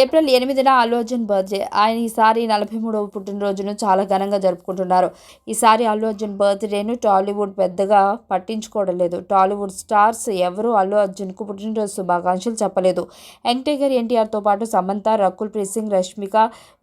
April ఎనిమిదిన Allu Arjun birthday. ఆయన ఈసారి నలభై మూడవ పుట్టినరోజును చాలా ఘనంగా జరుపుకుంటున్నారు. ఈసారి అల్లు అర్జున్ బర్త్డేను టాలీవుడ్ పెద్దగా పట్టించుకోవడం లేదు. టాలీవుడ్ స్టార్స్ ఎవరూ అల్లు అర్జున్కు పుట్టినరోజు శుభాకాంక్షలు చెప్పలేదు. యంగ్ టైగర్ ఎన్టీఆర్తో పాటు సమంత రకుల్ ప్రీత్ సింగ్ రష్మిక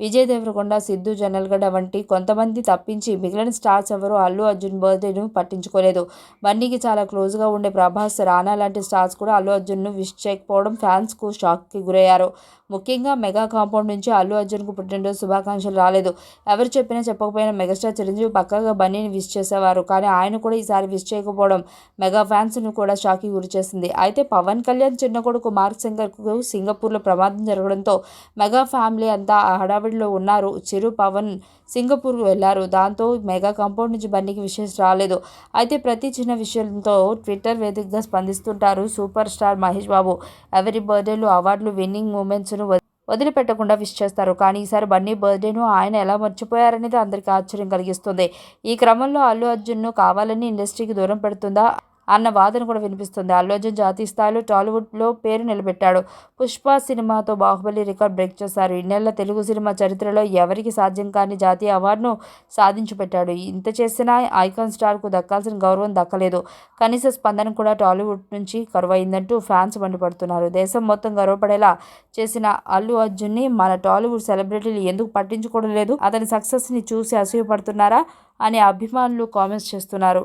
విజయ్ దేవరకొండ సిద్ధు జనల్గడ వంటి కొంతమంది తప్పించి మిగిలిన స్టార్స్ ఎవరూ అల్లు అర్జున్ బర్త్డేను పట్టించుకోలేదు. బన్నీకి చాలా క్లోజ్గా ఉండే ప్రభాస్ రానా లాంటి స్టార్స్ కూడా అల్లు అర్జున్ను విష్ చేయకపోవడం ఫ్యాన్స్కు షాక్కి గురయ్యారు. ముఖ్యంగా మెగా కాంపౌండ్ నుంచి అల్లు అర్జున్కు పుట్టినరోజు శుభాకాంక్షలు రాలేదు. ఎవరు చెప్పినా చెప్పకపోయినా మెగాస్టార్ చిరంజీవి పక్కగా బన్నీని విష్ చేసేవారు. కానీ ఆయన కూడా ఈసారి విష్ చేయకపోవడం మెగా ఫ్యాన్స్ను కూడా షాక్కి గురిచేసింది అయితే పవన్ కళ్యాణ్ చిన్న కొడుకు మార్క్ సింగర్కు సింగపూర్లో ప్రమాదం జరగడంతో మెగా ఫ్యామిలీ అంతా ఆ హడావిడిలో ఉన్నారు. చిరు పవన్ సింగపూర్కు వెళ్ళారు. దాంతో మెగా కాంపౌండ్ నుంచి బన్నీకి విషయం రాలేదు. అయితే ప్రతి చిన్న విషయంతో ట్విట్టర్ వేదికగా స్పందిస్తుంటారు సూపర్ స్టార్ మహేష్ బాబు. ఎవరి బర్త్డేలు అవార్డులు విన్నింగ్ మూమెంట్స్ను వదిలిపెట్టకుండా విష్ చేస్తారు. కానీ ఈసారి బన్నీ బర్త్డేను ఆయన ఎలా మర్చిపోయారనేది అందరికీ ఆశ్చర్యం కలిగిస్తుంది. ఈ క్రమంలో అల్లు అర్జున్ను కావాలని ఇండస్ట్రీకి దూరం పెడుతుందా? అన్న వాదన కూడా వినిపిస్తుంది. అల్లు అర్జున్ జాతీయ స్థాయిలో టాలీవుడ్లో పేరు నిలబెట్టాడు. పుష్ప సినిమాతో బాహుబలి రికార్డ్ బ్రేక్ చేశారు. ఇన్నెల తెలుగు సినిమా చరిత్రలో ఎవరికి సాధ్యం కాని జాతీయ అవార్డును సాధించి పెట్టాడు ఇంత చేసినా ఐకాన్ స్టార్కు దక్కాల్సిన గౌరవం దక్కలేదు. కనీస స్పందన కూడా టాలీవుడ్ నుంచి కరువైందంటూ ఫ్యాన్స్ మండిపడుతున్నారు. దేశం మొత్తం గర్వపడేలా చేసిన అల్లు అర్జున్ని మన టాలీవుడ్ సెలబ్రిటీలు ఎందుకు పట్టించుకోవడం లేదు? అతని సక్సెస్ని చూసి అసూయపడుతున్నారా? అని అభిమానులు కామెంట్స్ చేస్తున్నారు.